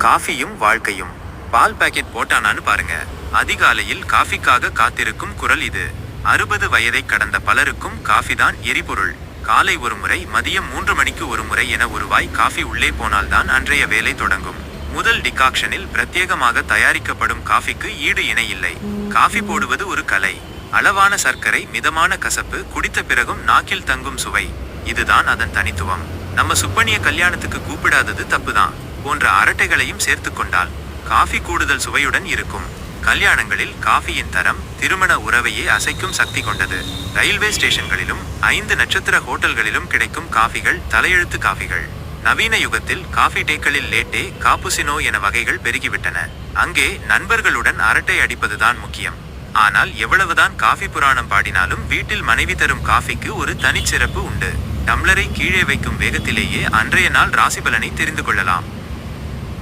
காஃபியும் வாழ்க்கையும். பால் பாக்கெட் போட்டானான்னு பாருங்க. அதிகாலையில் காஃபிக்காக காத்திருக்கும் குரல் இது. அறுபது வயதை கடந்த பலருக்கும் காஃபி தான் எரிபொருள். காலை ஒரு முறை மதியம் மூன்று மணிக்கு ஒரு முறை என ஒருவாய் காஃபி உள்ளே போனால்தான் அன்றைய வேலை தொடங்கும். முதல் டிகாக்ஷனில் பிரத்யேகமாக தயாரிக்கப்படும் காஃபிக்கு ஈடு இணையில்லை காஃபி போடுவது ஒரு கலை. அளவான சர்க்கரை மிதமான கசப்பு குடித்த பிறகும் நாக்கில் தங்கும் சுவை. இதுதான் அதன் தனித்துவம். நம்ம சுப்பனிய கல்யாணத்துக்கு கூப்பிடாதது தப்புதான். போன்ற அரட்டைகளையும் சேர்த்து கொண்டால் காஃபி கூடுதல் சுவையுடன் இருக்கும். கல்யாணங்களில் காஃபியின் தரம் திருமண உறவையே அசைக்கும் சக்தி கொண்டது. ரயில்வே ஸ்டேஷன்களிலும் ஐந்து நட்சத்திர ஹோட்டல்களிலும் கிடைக்கும் காஃபிகள் தலையெழுத்து காஃபிகள். நவீன யுகத்தில் காஃபி டேக்களில் லேட்டே காப்புசினோ என வகைகள் பெருகிவிட்டன. அங்கே நண்பர்களுடன் அரட்டை அடிப்பதுதான் முக்கியம். ஆனால் எவ்வளவுதான் காஃபி புராணம் பாடினாலும் வீட்டில் மனைவி தரும் காஃபிக்கு ஒரு தனிச்சிறப்பு உண்டு. டம்ளரை கீழே வைக்கும் வேகத்திலேயே அன்றைய நாள் ராசிபலனை தெரிந்து கொள்ளலாம்.